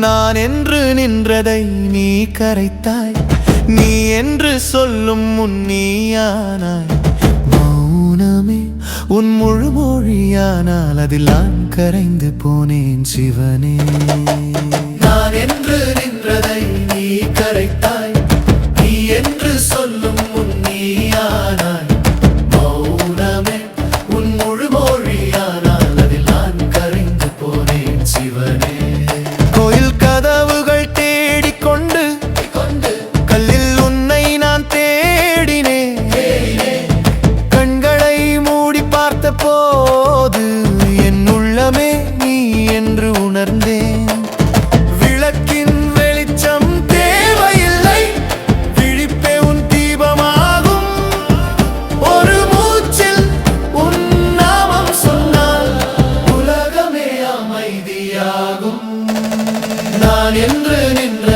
நான் என்று நின்றதை நீ கரைத்தாய். நீ என்று சொல்லும் முன்னியானாய் மௌனமே உன் முழு மொழியானால் அதில் நான் கரைந்து போனேன் சிவனே. நான் என்று நின்றதை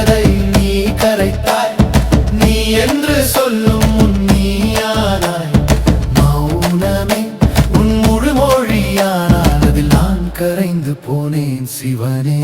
கரை நீ கரைத்தாய். நீ என்று சொல்லும் உன் நீயானாய். மௌனமே உன் முழு மொழியானால் அதில் நான் கரைந்து போனேன் சிவனே.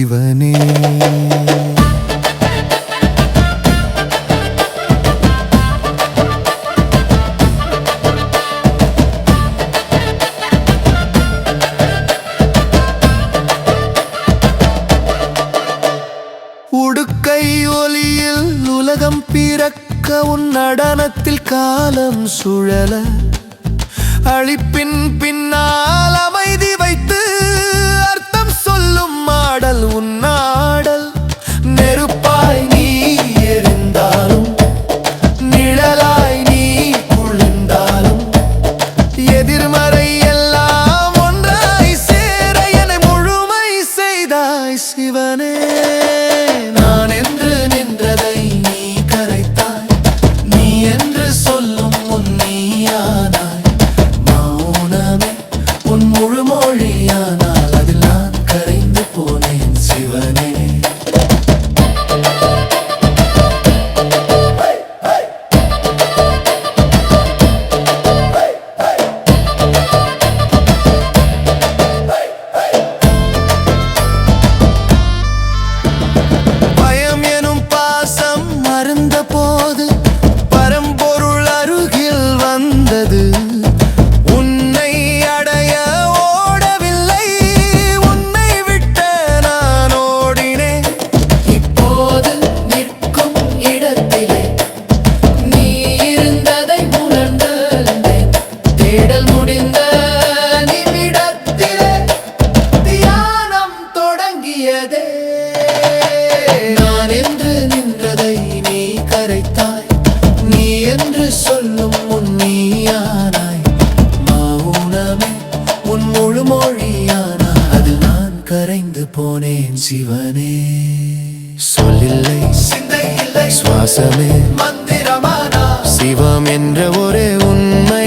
சிவனே உடுக்கை ஒலியில் உலகம் பிறக்க உன் நடனத்தில் காலம் சுழல. அழிப்பின் பின்னால் அவன் கரைந்து போனேன் சிவனே. சொல்லில்லை சிந்தையில்லை சுவாசமே. மந்திரமானா? சிவம் என்ற ஒரே உண்மை.